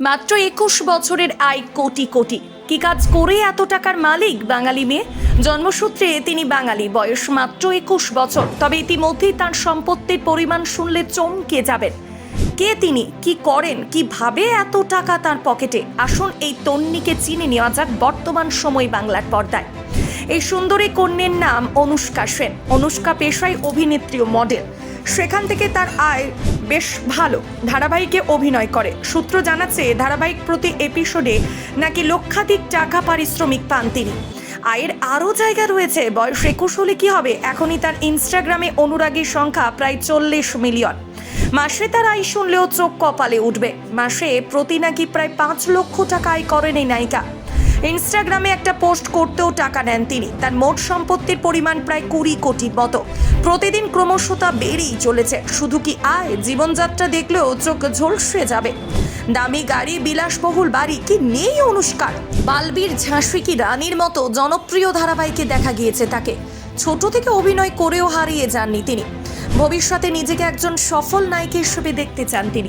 মাত্র একুশ বছরের আয় কোটি কোটি। কি কাজ করে এত টাকার মালিক বাঙালি মেয়ে? জন্মসূত্রে তিনি বাঙালি, বয়স মাত্র একুশ বছর। তবে ইতিমধ্যেই তার সম্পত্তির পরিমাণ শুনলে চমকে যাবেন। কে তিনি? কি করেন? কীভাবে এত টাকা তার পকেটে? আসুন এই তন্নিকে চিনে নেওয়া যাক বর্তমান সময় বাংলার পর্দায়। এই সুন্দরী কন্যের নাম অনুষ্কা সেন। অনুষ্কা পেশায় অভিনেত্রী ও মডেল সেখান থেকে তার আয় বেশ ভালো। ধারাবাহিকে অভিনয় করে। সূত্র জানাচ্ছে, ধারাবাহিক প্রতি এপিসোডে নাকি লক্ষাধিক টাকা পারিশ্রমিক পান তিনি। আয়ের আরও জায়গা রয়েছে। বয়স একুশ হলে কী হবে? এখনই তার ইনস্টাগ্রামে অনুরাগীর সংখ্যা প্রায় চল্লিশ মিলিয়ন। মাসে তার আয় শুনলেও চোখ কপালে উঠবে। মাসে প্রতি নাকি প্রায় পাঁচ লক্ষ টাকা আয় করেন এই নায়িকা। ইনস্টাগ্রামে একটা পোস্ট করতেও টাকা নেন তিনি। তার মোট সম্পত্তির পরিমাণ প্রায় কুড়ি কোটির মতো। প্রতিদিন ক্রমশ তা বেড়েই চলেছে। শুধু কি আয়? জীবনযাত্রা দেখলেও চোখ ঝলসে যাবে। দামি গাড়ি, বিলাসবহুল বাড়ি, কি নেই অনুষ্কার? বালবীর ঝাঁসি কি রানীর মতো জনপ্রিয় ধারাবাহিকে দেখা গিয়েছে তাকে। ছোট থেকে অভিনয় করেও হারিয়ে যাননি তিনি। ভবিষ্যতে নিজেকে একজন সফল নায়িকা হিসেবে দেখতে চান তিনি।